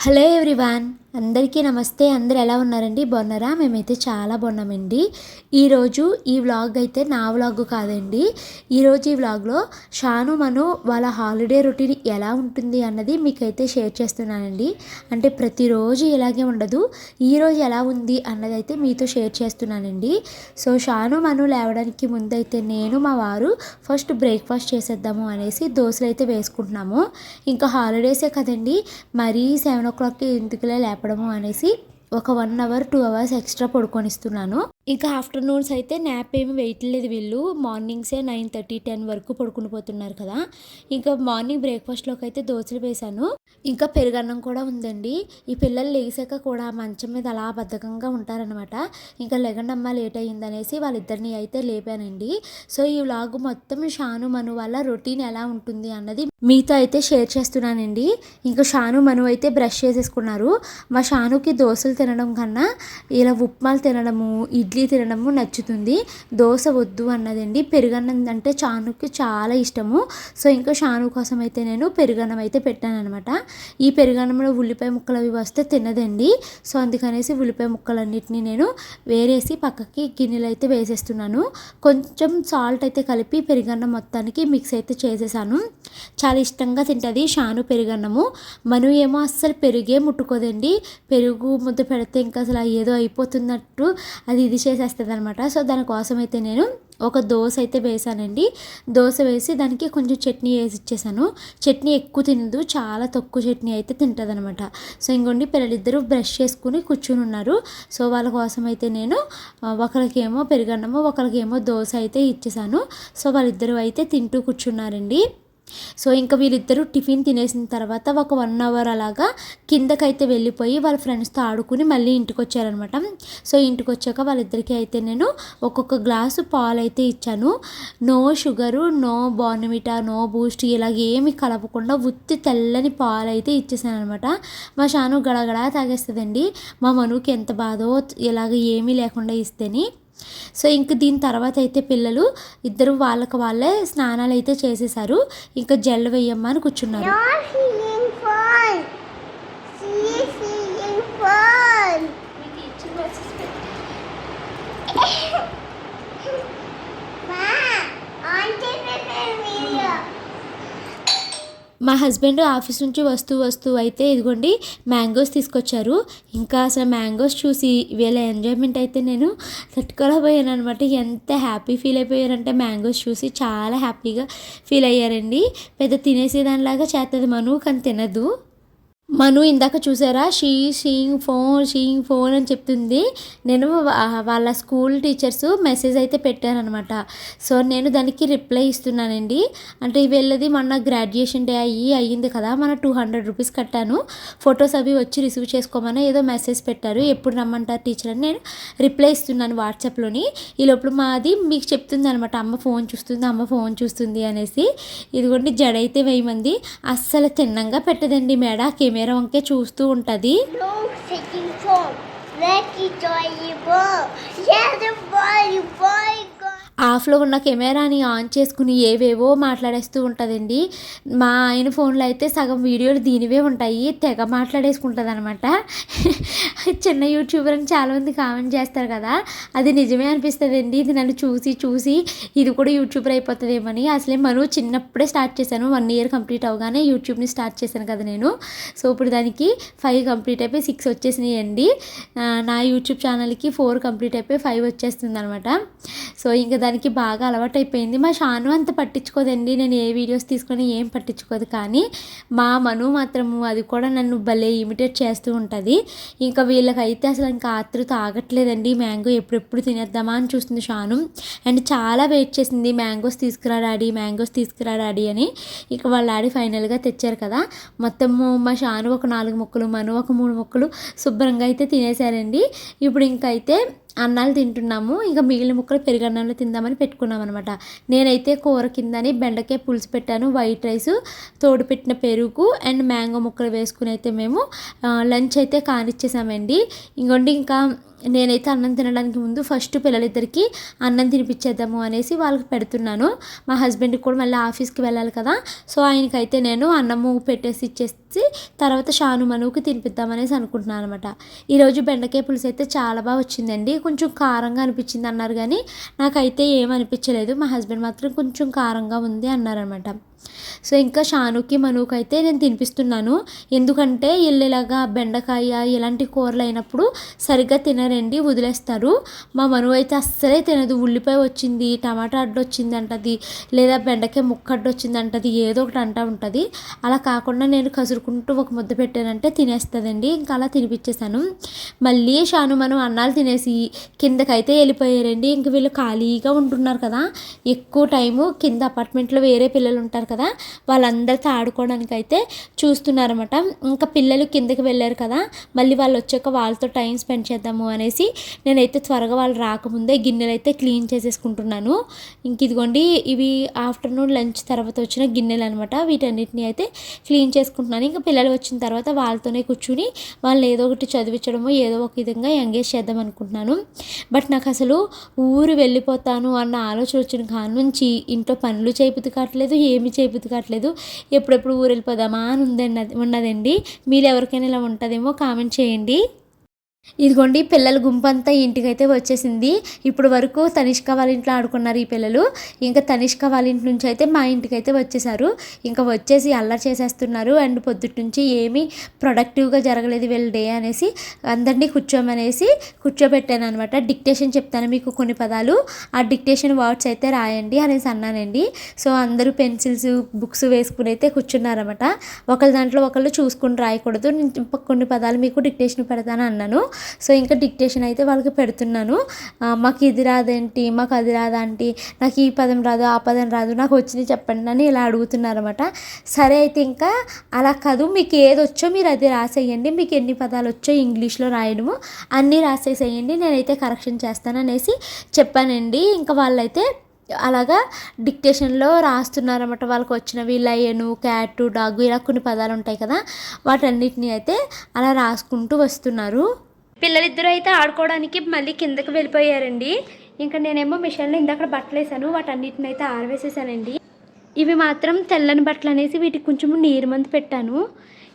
Hello everyone అందరికీ నమస్తే. అందరు ఎలా ఉన్నారండి? బాగున్నారా? మేమైతే చాలా బాగున్నామండి. ఈరోజు ఈ వ్లాగ్ అయితే నా వ్లాగ్ కాదండి. ఈరోజు ఈ వ్లాగ్లో షాను మను వాళ్ళ హాలిడే రొటీన్ ఎలా ఉంటుంది అన్నది మీకైతే షేర్ చేస్తున్నానండి. అంటే ప్రతిరోజు ఇలాగే ఉండదు. ఈరోజు ఎలా ఉంది అన్నది అయితే మీతో షేర్ చేస్తున్నానండి. సో షాను మను లేవడానికి ముందు అయితే నేను మా వారు ఫస్ట్ బ్రేక్ఫాస్ట్ చేసేద్దాము అనేసి దోశలు అయితే వేసుకుంటున్నాము. ఇంకా హాలిడేసే కదండి. మరీ సెవెన్ ఓ క్లాక్కి ఇంటికిలే చెప్పడము అనేసి ఒక one hour two hours extra పడుకొనిస్తున్నాను. ఇంకా ఆఫ్టర్నూన్స్ అయితే నాప్ ఏమి వేయట్లేదు వీళ్ళు. మార్నింగ్సే నైన్ థర్టీ టెన్ వరకు పడుకుని పోతున్నారు కదా. ఇంకా మార్నింగ్ బ్రేక్ఫాస్ట్లోకి అయితే దోశలు వేశాను. ఇంకా పెరుగన్నం కూడా ఉందండి. ఈ పిల్లలు లేసాక కూడా మంచం మీద అలా బద్ధకంగా ఉంటారనమాట ఇంకా లెగండమ్మ లేట్ అయ్యిందనేసి వాళ్ళిద్దరిని అయితే లేపానండి. సో ఈ వ్లాగ్ మొత్తం షాను మను వల్ల రొటీన్ ఎలా ఉంటుంది అన్నది మీతో అయితే షేర్ చేస్తున్నానండి. ఇంకా షాను మను అయితే బ్రష్ చేసేసుకున్నారు. మా షానుకి దోశలు తినడం కన్నా ఇలా ఉప్మాలు తినడము ఇడ్లీ ఇడ్లీ తినడము నచ్చుతుంది. దోశ వద్దు అన్నదండి. పెరుగన్నం అంటే చానుకి చాలా ఇష్టము. సో ఇంకా షాను కోసం అయితే నేను పెరుగన్నం అయితే పెట్టాను అనమాట ఈ పెరుగన్నంలో ఉల్లిపాయ ముక్కలు అవి వస్తే తినదండి. సో అందుకనేసి ఉల్లిపాయ ముక్కలన్నిటిని నేను వేరేసి పక్కకి గిన్నెలు అయితే వేసేస్తున్నాను. కొంచెం సాల్ట్ అయితే కలిపి పెరుగన్నం మొత్తానికి మిక్స్ అయితే చేసేసాను. చాలా ఇష్టంగా తింటుంది షాను పెరుగన్నము. మనం ఏమో అస్సలు పెరుగే ముట్టుకోదండి. పెరుగు ముద్ద పెడితే ఇంకా అసలు ఏదో అయిపోతున్నట్టు. అది ఇది చేసేస్తుంది అనమాట సో దానికోసం అయితే నేను ఒక దోశ అయితే వేసానండి. దోశ వేసి దానికి కొంచెం చట్నీ వేసి ఇచ్చేసాను చట్నీ ఎక్కువ తినదు చాలా తక్కువ చట్నీ అయితే తింటుంది అనమాట సో ఇంకోండి పిల్లలిద్దరూ బ్రష్ చేసుకుని కూర్చుని ఉన్నారు. సో వాళ్ళ కోసం అయితే నేను ఒకరికేమో పెరుగన్నము ఒకరికేమో దోశ అయితే ఇచ్చేసాను. సో వాళ్ళిద్దరూ అయితే తింటూ కూర్చున్నారండి. సో ఇంకా వీళ్ళిద్దరూ టిఫిన్ తినేసిన తర్వాత ఒక వన్ అవర్ అలాగా కిందకైతే వెళ్ళిపోయి వాళ్ళ ఫ్రెండ్స్తో ఆడుకుని మళ్ళీ ఇంటికి వచ్చారనమాట సో ఇంటికి వచ్చాక వాళ్ళిద్దరికీ అయితే నేను ఒక్కొక్క గ్లాసు పాలు అయితే ఇచ్చాను. No sugar no Bournvita no Boost ఇలాగ ఏమి కలపకుండా ఉత్తి తెల్లని పాలు అయితే ఇచ్చేసాను అనమాట మా షాను గడగడా తాగేస్తుందండి. మా మనుకి ఎంత బాధో ఇలాగ ఏమీ లేకుండా ఇస్తేని. సో ఇంక దీని తర్వాత అయితే పిల్లలు ఇద్దరు వాళ్ళకి వాళ్ళే స్నానాలు అయితే చేసేసారు ఇంకా జెల్ వేయమ్మని కూర్చున్నారు. మా హస్బెండ్ ఆఫీస్ నుంచి వస్తూ వస్తూ అయితే ఇదిగోండి మ్యాంగోస్ తీసుకొచ్చారు. ఇంకా అసలు మ్యాంగోస్ చూసి వీళ్ళ ఎంజాయ్మెంట్ అయితే నేను తట్టుకోలేకపోయాను అనమాట ఎంత హ్యాపీ ఫీల్ అయిపోయారంటే మ్యాంగోస్ చూసి చాలా హ్యాపీగా ఫీల్ అయ్యారండి. పెద్ద తినేసేదానిలాగా చేస్తుంది మను కానీ తినదు. మను ఇందాక చూసారా? She seeing phone seeing phone అని చెప్తుంది. నేను వాళ్ళ స్కూల్ టీచర్స్ మెసేజ్ అయితే పెట్టారనమాట సో నేను దానికి రిప్లై ఇస్తున్నానండి. అంటే వెళ్ళది మొన్న గ్రాడ్యుయేషన్ డే అయ్యి అయ్యింది కదా మన టూ హండ్రెడ్ రూపీస్ కట్టాను. ఫొటోస్ అవి వచ్చి రిసీవ్ చేసుకోమని ఏదో మెసేజ్ పెట్టారు. ఎప్పుడు రమ్మంటారు టీచర్ అని నేను రిప్లై ఇస్తున్నాను వాట్సాప్లోని. ఈ లోపల మాది మీకు చెప్తుంది అనమాట అమ్మ ఫోన్ చూస్తుంది అమ్మ ఫోన్ చూస్తుంది అనేసి. ఇదిగోండి జడైతే అయితే వేయమంది. అస్సలు తిన్నంగా పెట్టదండి మేడ. కెమెరా వంకే చూస్తూ ఉంటుంది No taking phone. Let's enjoy your ball. Yeah, the ball, you boy. ఆఫ్లో ఉన్న కెమెరాని ఆన్ చేసుకుని ఏవేవో మాట్లాడేస్తూ ఉంటుందండి. మా ఆయన ఫోన్లో అయితే సగం వీడియోలు దీనివే ఉంటాయి. తెగ మాట్లాడేసుకుంటుంది అనమాట చిన్న యూట్యూబర్ అని చాలామంది కామెంట్ చేస్తారు కదా. అది నిజమే అనిపిస్తుందండి. ఇది నన్ను చూసి చూసి ఇది కూడా యూట్యూబర్ అయిపోతుందేమని. అసలే మనం చిన్నప్పుడే స్టార్ట్ చేశాను. వన్ ఇయర్ కంప్లీట్ అవగానే యూట్యూబ్ని స్టార్ట్ చేశాను కదా నేను. సో ఇప్పుడు దానికి ఫైవ్ కంప్లీట్ అయిపోయి సిక్స్ వచ్చేసినాయి అండి నా యూట్యూబ్ ఛానల్కి ఫోర్ కంప్లీట్ అయిపోయి ఫైవ్ వచ్చేస్తుంది అనమాట సో ఇంకా దానికి బాగా అలవాటు అయిపోయింది మా షాను అంత పట్టించుకోదండి. నేను ఏ వీడియోస్ తీసుకొని ఏం పట్టించుకోదు. కానీ మా మను మాత్రము అది కూడా నన్ను భలే ఇమిటేట్ చేస్తూ ఉంటుంది. ఇంకా వీళ్ళకైతే అసలు ఇంకా ఆతృత ఆగట్లేదండి. మ్యాంగో ఎప్పుడెప్పుడు తినేద్దామా అని చూస్తుంది షాను. అండ్ చాలా వెయిట్ చేసింది. మ్యాంగోస్ తీసుకురా డాడీ మ్యాంగోస్ తీసుకురా డాడీ అని. ఇక వాళ్ళ డాడీ ఫైనల్గా తెచ్చారు కదా. మొత్తము మా షాను ఒక నాలుగు ముక్కలు మను ఒక మూడు ముక్కలు శుభ్రంగా అయితే తినేశారండి ఇప్పుడు ఇంకైతే అన్నాలు తింటున్నాము. ఇంకా మిగిలిన ముక్కలు పెరుగన్నంలో తిందామని పెట్టుకున్నాం అనమాట నేనైతే కూర కిందని బెండకాయ పులుసు పెట్టాను వైట్ రైస్ తోడు పెట్టిన పెరుగు అండ్ మ్యాంగో ముక్కలు వేసుకుని అయితే మేము లంచ్ అయితే కానిచ్చేసామండి. ఇంకోండి ఇంకా నేనైతే అన్నం తినడానికి ముందు ఫస్ట్ పిల్లలిద్దరికి అన్నం తినిపించేద్దాము అనేసి వాళ్ళకి పెడుతున్నాను. మా హస్బెండ్కి కూడా మళ్ళీ ఆఫీస్కి వెళ్ళాలి కదా. సో ఆయనకైతే నేను అన్నము పెట్టేసి ఇచ్చేసి తర్వాత షాను మనువుకి తినిపిద్దామనేసి అనుకుంటున్నాను అనమాట ఈరోజు బెండకాయ పులుసు అయితే చాలా బాగా వచ్చిందండి. కొంచెం కారంగా అనిపించింది అన్నారు కానీ నాకైతే ఏం అనిపించలేదు. మా హస్బెండ్ మాత్రం కొంచెం కారంగా ఉంది అన్నారనమాట సో ఇంకా షానుకి మనుకి అయితే నేను తినిపిస్తున్నాను. ఎందుకంటే ఇల్లులాగా బెండకాయ ఇలాంటి కూరలు అయినప్పుడు సరిగ్గా తినరండి వదిలేస్తారు. మా మనువు అయితే అస్సలే తినదు. ఉల్లిపాయ వచ్చింది టమాటా అడ్డు వచ్చింది అంటది లేదా బెండకాయ ముక్క అడ్డు వచ్చింది అంటది ఏదో ఒకటి అంటూ ఉంటుంది. అలా కాకుండా నేను కసురుకుంటూ ఒక ముద్ద పెట్టానంటే తినేస్తుందండి. ఇంకా అలా తినిపించేశాను మళ్ళీ షాను మనం అన్నాలు తినేసి కిందకైతే వెళ్ళిపోయారండి. ఇంక వీళ్ళు ఖాళీగా ఉంటున్నారు కదా. ఎక్కువ టైము కింద అపార్ట్మెంట్లో వేరే పిల్లలు ఉంటారు కదా వాళ్ళందరితో ఆడుకోవడానికి అయితే చూస్తున్నారన్నమాట. ఇంకా పిల్లలు కిందకి వెళ్ళారు కదా మళ్ళీ వాళ్ళు వచ్చాక వాళ్ళతో టైం స్పెండ్ చేద్దాము అనేసి నేనైతే త్వరగా వాళ్ళు రాకముందే గిన్నెలు అయితే క్లీన్ చేసేసుకుంటున్నాను. ఇంక ఇదిగోండి ఇవి ఆఫ్టర్నూన్ లంచ్ తర్వాత వచ్చిన గిన్నెలు అనమాట వీటన్నిటిని అయితే క్లీన్ చేసుకుంటున్నాను. ఇంకా పిల్లలు వచ్చిన తర్వాత వాళ్ళతోనే కూర్చుని వాళ్ళని ఏదో ఒకటి చదివించడము ఏదో ఒక విధంగా ఎంగేజ్ చేద్దాం అనుకుంటున్నాను. బట్ నాకు అసలు ఊరు వెళ్ళిపోతాను అన్న ఆలోచన వచ్చిన కాడ నుంచి ఇంట్లో పనులు చేయబుద్ధి కావట్లేదు ఏమి చేయబుద్ధి కావట్లేదు ఎప్పుడెప్పుడు ఊరు వెళ్ళిపోదామా అని ఉందండి ఉన్నదండి. మీరు ఎవరికైనా ఇలా ఉంటుందేమో కామెంట్ చేయండి. ఇదిగోండి పిల్లల గుంపు అంతా ఇంటికైతే వచ్చేసింది. ఇప్పుడు వరకు తనిష్క వాళ్ళ ఇంట్లో ఆడుకున్నారు ఈ పిల్లలు. ఇంకా తనిష్క వాళ్ళ ఇంటి నుంచి అయితే మా ఇంటికి అయితే వచ్చేసారు ఇంకా వచ్చేసి అల్లరి చేసేస్తున్నారు. అండ్ పొద్దుటి నుంచి ఏమీ ప్రొడక్టివ్గా జరగలేదు వీళ్ళ డే అనేసి అందరినీ కూర్చోమనేసి కూర్చోబెట్టాను అనమాట డిక్టేషన్ చెప్తాను మీకు కొన్ని పదాలు. ఆ డిక్టేషన్ వర్డ్స్ అయితే రాయండి అనేసి అన్నానండి. సో అందరూ పెన్సిల్స్ బుక్స్ వేసుకుని అయితే కూర్చున్నారన్నమాట. ఒకళ్ళ దాంట్లో ఒకళ్ళు చూసుకుని రాయకూడదు. నేను కొన్ని పదాలు మీకు డిక్టేషన్ పెడతాను అన్నాను. సో ఇంకా డిక్టేషన్ అయితే వాళ్ళకి పెడుతున్నాను. మాకు ఇది రాదేంటి? మాకు అది రాదంటి నాకు ఈ పదం రాదు ఆ పదం రాదు నాకు వచ్చింది చెప్పండి అని ఇలా అడుగుతున్నారన్నమాట. సరే అయితే ఇంకా అలా కాదు మీకు ఏది వచ్చో మీరు అది రాసేయండి. మీకు ఎన్ని పదాలు వచ్చో ఇంగ్లీష్లో రాయడము అన్నీ రాసేసేయండి నేనైతే కరెక్షన్ చేస్తాను అనేసి చెప్పానండి. ఇంకా వాళ్ళైతే అలాగా డిక్టేషన్లో రాస్తున్నారన్నమాట. వాళ్ళకి వచ్చినవి లయను క్యాటు డాగు ఇలా కొన్ని పదాలు ఉంటాయి కదా వాటన్నిటిని అయితే అలా రాసుకుంటూ వస్తున్నారు. పిల్లలిద్దరూ అయితే ఆడుకోవడానికి మళ్ళీ కిందకి వెళ్ళిపోయారండి. ఇంకా నేనేమో మిషన్లో ఇందాక బట్టలు వేసాను వాటన్నిటిని అయితే ఆరవేసేసానండి. ఇవి మాత్రం తెల్లని బట్టలు అనేసి వీటికి కొంచెం నీరు మందు పెట్టాను.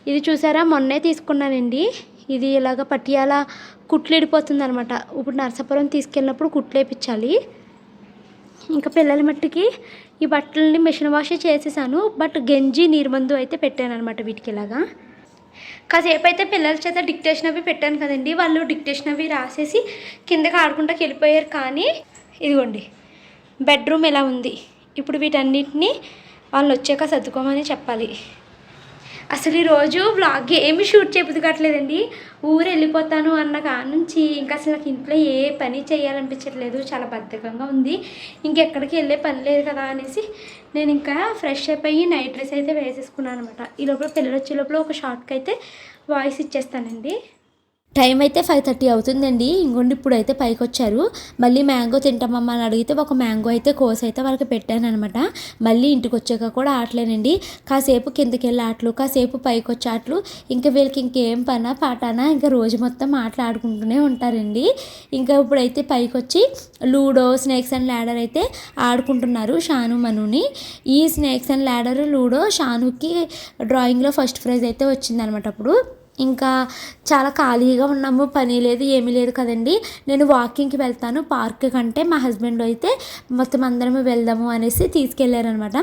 ఇది చూసారా మొన్నే తీసుకున్నానండి. ఇది ఇలాగ పటియాల కుట్లేడిపోతుంది అనమాట ఇప్పుడు నరసాపురం తీసుకెళ్ళినప్పుడు కుట్లేపించాలి ఇంకా పిల్లల మట్టుకి ఈ బట్టలని మిషన్ వాష్ చేసేసాను బట్ గంజి నీరుమందు అయితే పెట్టాను అనమాట వీటికి ఇలాగా. కాసేపు అయితే పిల్లల చేత డిక్టేషన్ అవి పెట్టాను కదండి. వాళ్ళు డిక్టేషన్ అవి రాసేసి కిందకి ఆడుకుంటాకి వెళ్ళిపోయారు. కానీ ఇదిగోండి బెడ్రూమ్ ఎలా ఉంది? ఇప్పుడు వీటన్నిటిని వాళ్ళు వచ్చాక సర్దుకోమని చెప్పాలి. అసలు ఈరోజు వ్లాగ్ ఏమి షూట్ చేయబుద్ధి ఊరు వెళ్ళిపోతాను అన్న కాడ నుంచి ఇంకా అసలు నాకు ఇంట్లో ఏ పని చేయాలనిపించట్లేదు. చాలా బద్ధకంగా ఉంది. ఇంకెక్కడికి వెళ్ళే పని లేదు కదా అనేసి నేను ఇంకా ఫ్రెష్ అయిపోయి నైట్ డ్రెస్ అయితే వేసేసుకున్నాను అనమాట ఈ లోపల పిల్లలు వచ్చే లోపల ఒక షార్ట్కి అయితే వాయిస్ ఇచ్చేస్తానండి. టైం అయితే ఫైవ్ థర్టీ అవుతుందండి. ఇంకొండి ఇప్పుడు అయితే పైకి వచ్చారు మళ్ళీ మ్యాంగో తింటామమ్మా అని అడిగితే ఒక మ్యాంగో అయితే కోసి అయితే వాళ్ళకి పెట్టాను అనమాట మళ్ళీ ఇంటికి వచ్చాక కూడా ఆటలేనండి. కాసేపు కిందకి వెళ్ళి ఆటలు కాసేపు పైకి వచ్చే ఆటలు. ఇంకా వీళ్ళకి ఇంకేం పనా పాటానా? ఇంకా రోజు మొత్తం ఆటలు ఆడుకుంటూనే ఉంటారండి. ఇంకా ఇప్పుడైతే పైకి వచ్చి లూడో స్నేక్స్ అండ్ ల్యాడర్ అయితే ఆడుకుంటున్నారు షాను మనుని. ఈ స్నేక్స్ అండ్ ల్యాడర్ లూడో షానుకి డ్రాయింగ్లో ఫస్ట్ ప్రైజ్ అయితే వచ్చిందనమాట అప్పుడు. ఇంకా చాలా ఖాళీగా ఉన్నాము పని లేదు ఏమీ లేదు కదండి. నేను వాకింగ్కి వెళ్తాను పార్క్ కంటే మా హస్బెండ్ అయితే మొత్తం అందరము వెళ్దాము అనేసి తీసుకెళ్ళారనమాట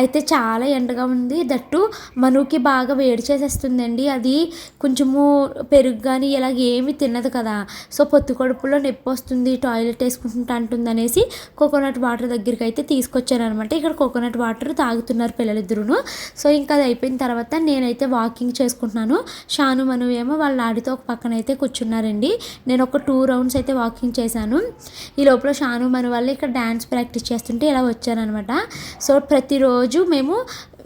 అయితే చాలా ఎండగా ఉంది దట్టు మనుకి బాగా వేడి చేసేస్తుందండి. అది కొంచెము పెరుగు కానీ ఇలాగ ఏమి తిన్నదు కదా. సో పొత్తు కడుపులో నొప్పి వస్తుంది టాయిలెట్ వేసుకుంటుంటా అంటుంది అనేసి కోకోనట్ వాటర్ దగ్గరికి అయితే తీసుకొచ్చారనమాట ఇక్కడ కోకోనట్ వాటర్ తాగుతున్నారు పిల్లలిద్దరూను. సో ఇంకా అది అయిపోయిన తర్వాత నేనైతే వాకింగ్ చేసుకుంటున్నాను. షాను మను ఏమో వాళ్ళ నాడితో ఒక పక్కన అయితే కూర్చున్నారండి. నేను ఒక టూ రౌండ్స్ అయితే వాకింగ్ చేశాను. ఈ లోపల షాను మను వాళ్ళు ఇక్కడ డ్యాన్స్ ప్రాక్టీస్ చేస్తుంటే ఇలా వచ్చారనమాట. సో ప్రతిరోజు మేము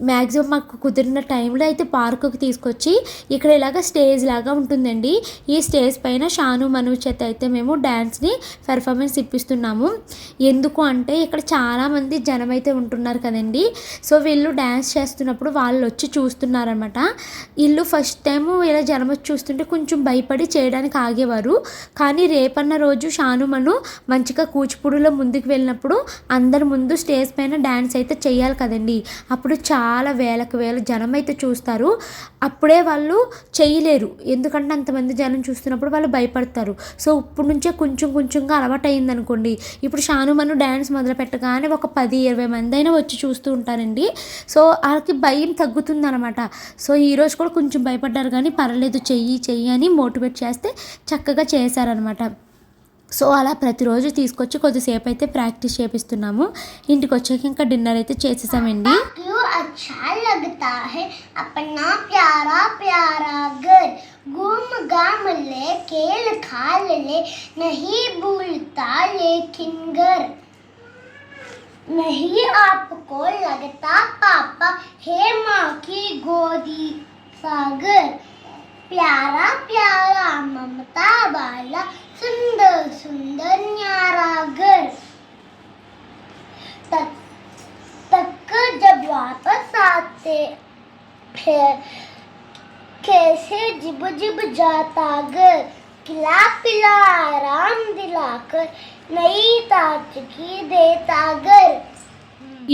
మ్యాక్సిమం మాకు కుదిరిన టైంలో అయితే పార్కుకి తీసుకొచ్చి ఇక్కడ ఇలాగ స్టేజ్ లాగా ఉంటుందండి. ఈ స్టేజ్ పైన షాను మను చేత అయితే మేము డ్యాన్స్ని పెర్ఫార్మెన్స్ ఇప్పిస్తున్నాము. ఎందుకు అంటే ఇక్కడ చాలామంది జనం అయితే ఉంటున్నారు కదండి. సో వీళ్ళు డ్యాన్స్ చేస్తున్నప్పుడు వాళ్ళు వచ్చి చూస్తున్నారనమాట వీళ్ళు ఫస్ట్ టైం ఇలా జనం వచ్చి చూస్తుంటే కొంచెం భయపడి చేయడానికి ఆగేవారు. కానీ రేపన్న రోజు షాను మను మంచిగా కూచిపూడిలో ముందుకు వెళ్ళినప్పుడు అందరి ముందు స్టేజ్ పైన డ్యాన్స్ అయితే చేయాలి కదండి. అప్పుడు చాలా చాలా వేలకు వేల జనం అయితే చూస్తారు. అప్పుడే వాళ్ళు చేయలేరు. ఎందుకంటే అంతమంది జనం చూస్తున్నప్పుడు వాళ్ళు భయపడతారు. సో ఇప్పుడు నుంచే కొంచెం కొంచెంగా అలవాటు అయిందనుకోండి ఇప్పుడు షాను మనం డ్యాన్స్ మొదలు పెట్టగానే ఒక పది ఇరవై మంది అయినా వచ్చి చూస్తూ ఉంటారండి. సో వాళ్ళకి భయం తగ్గుతుంది అనమాట సో ఈరోజు కూడా కొంచెం భయపడ్డారు కానీ పర్లేదు చెయ్యి చెయ్యి అని మోటివేట్ చేస్తే చక్కగా చేశారనమాట. సో అలా ప్రతిరోజు తీసుకొచ్చి కొద్దిసేపు అయితే ప్రాక్టీస్ చేపిస్తున్నాము. ఇంటికి వచ్చాక ఇంకా డిన్నర్ అయితే చేసేసామండి. अच्छा लगता है अपना प्यारा प्यारा घर। घूम गाम ले, खेल खाल ले, नहीं भूलता लेकिन घर। नहीं आपको लगता पापा, है माँ की गोदी सागर। हैं कैसे जिब जिब जाता घर खिला पिला आराम दिलाकर नई ताजगी देता घर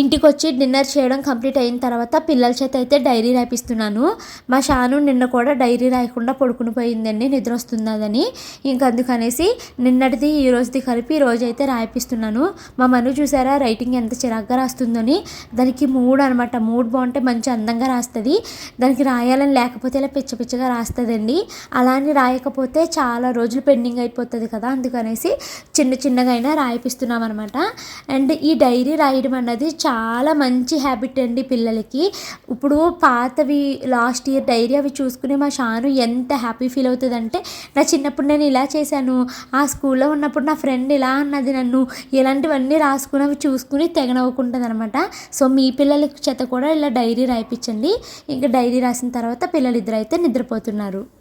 ఇంటికి వచ్చి డిన్నర్ చేయడం కంప్లీట్ అయిన తర్వాత పిల్లల చేత అయితే డైరీ రాయిపిస్తున్నాను మా షాను నిన్న కూడా డైరీ రాయకుండా పడుకుని పోయిందండి నిద్ర వస్తున్నదని ఇంక అందుకనేసి నిన్నటిది ఈ రోజుది కలిపి ఈ రోజు అయితే రాయిపిస్తున్నాను. మా మను చూసారా రైటింగ్ ఎంత చిరాగ్గా రాస్తుందని. దానికి మూడ్ అనమాట మూడ్ బాగుంటే మంచి అందంగా రాస్తుంది. దానికి రాయాలని లేకపోతే ఇలా పిచ్చ పిచ్చగా రాస్తుందండి. అలా అని రాయకపోతే చాలా రోజులు పెండింగ్ అయిపోతుంది కదా అందుకనేసి చిన్న చిన్నగా అయినా రాయిపిస్తున్నాం అనమాట అండ్ ఈ డైరీ రాయడం అన్నది చాలా మంచి హ్యాబిట్ అండి పిల్లలకి. ఇప్పుడు పాతవి లాస్ట్ ఇయర్ డైరీ అవి చూసుకుని మా షాను ఎంత హ్యాపీ ఫీల్ అవుతుందంటే నా చిన్నప్పుడు నేను ఇలా చేశాను. ఆ స్కూల్లో ఉన్నప్పుడు నా ఫ్రెండ్ ఇలా అన్నది నన్ను. ఇలాంటివన్నీ రాసుకుని అవి చూసుకుని తెగనవ్వుకుంటుంది అనమాట సో మీ పిల్లల చేత కూడా ఇలా డైరీ రాయించండి ఇంకా డైరీ రాసిన తర్వాత పిల్లలిద్దరు అయితే నిద్రపోతున్నారు.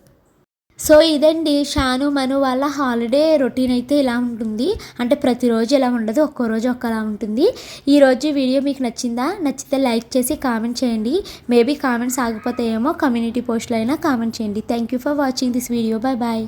సో ఇదండి షాను మను వాళ్ళ హాలిడే రొటీన్ అయితే ఇలా ఉంటుంది. అంటే ప్రతిరోజు ఎలా ఉండదు ఒక్కో రోజు ఒక్కలా ఉంటుంది. ఈరోజు వీడియో మీకు నచ్చిందా? నచ్చితే లైక్ చేసి కామెంట్ చేయండి. మేబీ కామెంట్స్ ఆగిపోతాయేమో కమ్యూనిటీ పోస్టులైనా అయినా కామెంట్ చేయండి. Thank you for watching this video bye bye